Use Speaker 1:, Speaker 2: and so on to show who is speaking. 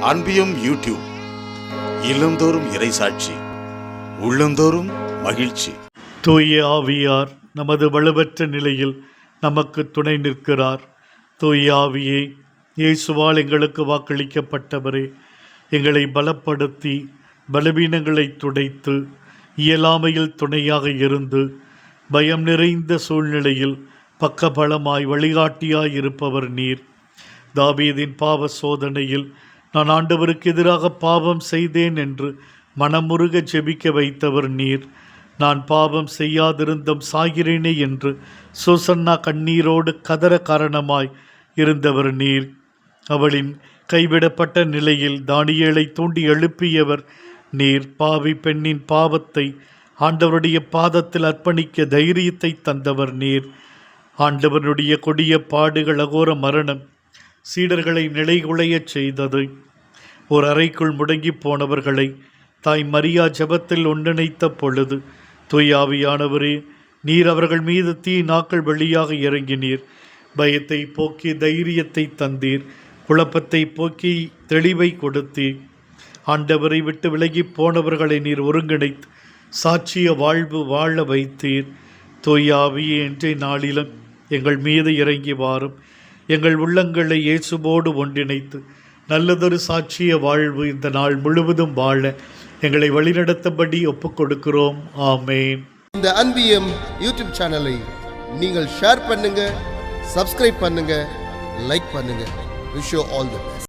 Speaker 1: அன்பியும் YouTube இல்லந்தோறும் இறைசாட்சி உள்ளந்தோறும் மகிழ்ச்சி.
Speaker 2: தூய ஆவியார் நமது வலுவற்ற நிலையில் நமக்கு துணை நிற்கிறார். தூய ஆவியே இயேசுவால் எங்களுக்கு வாக்களிக்கப்பட்டவரே எங்களை பலப்படுத்தி பலவீனங்களை துடைத்து இயலாமையில் துணையாக இருந்து பயம் நிறைந்த சூழ்நிலையில் பக்கபலமாய் வழிகாட்டியாய் இருப்பவர் நீர். தாவீதின் பாவ சோதனையில் நான் ஆண்டவருக்கு எதிராக பாவம் செய்தேன் என்று மனமுருக ஜெபிக்க வைத்தவர் நீர். நான் பாவம் செய்யாதிருந்தும் சாகிறேனே என்று சுசன்னா கண்ணீரோடு கதற காரணமாய் இருந்தவர் நீர். அவளின் கைவிடப்பட்ட நிலையில் தானியேலை தூண்டி எழுப்பியவர் நீர். பாவி பெண்ணின் பாவத்தை ஆண்டவருடைய பாதத்தில் அர்ப்பணிக்க தைரியத்தை தந்தவர் நீர். ஆண்டவனுடைய கொடிய பாடுகள் அகோர மரணம் சீடர்களை நிலைகுலையச் செய்தது. ஒரு அறைக்குள் முடங்கி போனவர்களை தாய் மரியா ஜெபத்தில் ஒன்றிணைத்த பொழுது தூயாவியானவரே நீர் அவர்கள் மீது தீ நாக்கள் வழியாக இறங்கினீர். பயத்தை போக்கி தைரியத்தை தந்தீர். குழப்பத்தை போக்கி தெளிவை கொடுத்தீர். ஆண்டவரை விட்டு விலகி போனவர்களை நீர் ஒருங்கிணைத்து சாட்சிய வாழ்வு வாழ வைத்தீர். தூயாவியே இன்றைய நாளிலும் எங்கள் மீது இறங்கி வாரும். எங்கள் உள்ளங்களை இயேசுவோடு ஒன்றிணைத்து நல்லதொரு சாட்சிய வாழ்வு இந்த நாள் முழுவதும் வாழ எங்களை வழிநடத்தபடி ஒப்புக் கொடுக்கிறோம் ஆமேன்.
Speaker 3: இந்த அன்பியம் யூடியூப் சேனலை நீங்கள் ஷேர் பண்ணுங்க சப்ஸ்கிரைப் பண்ணுங்க லைக் பண்ணுங்க. Wish all the best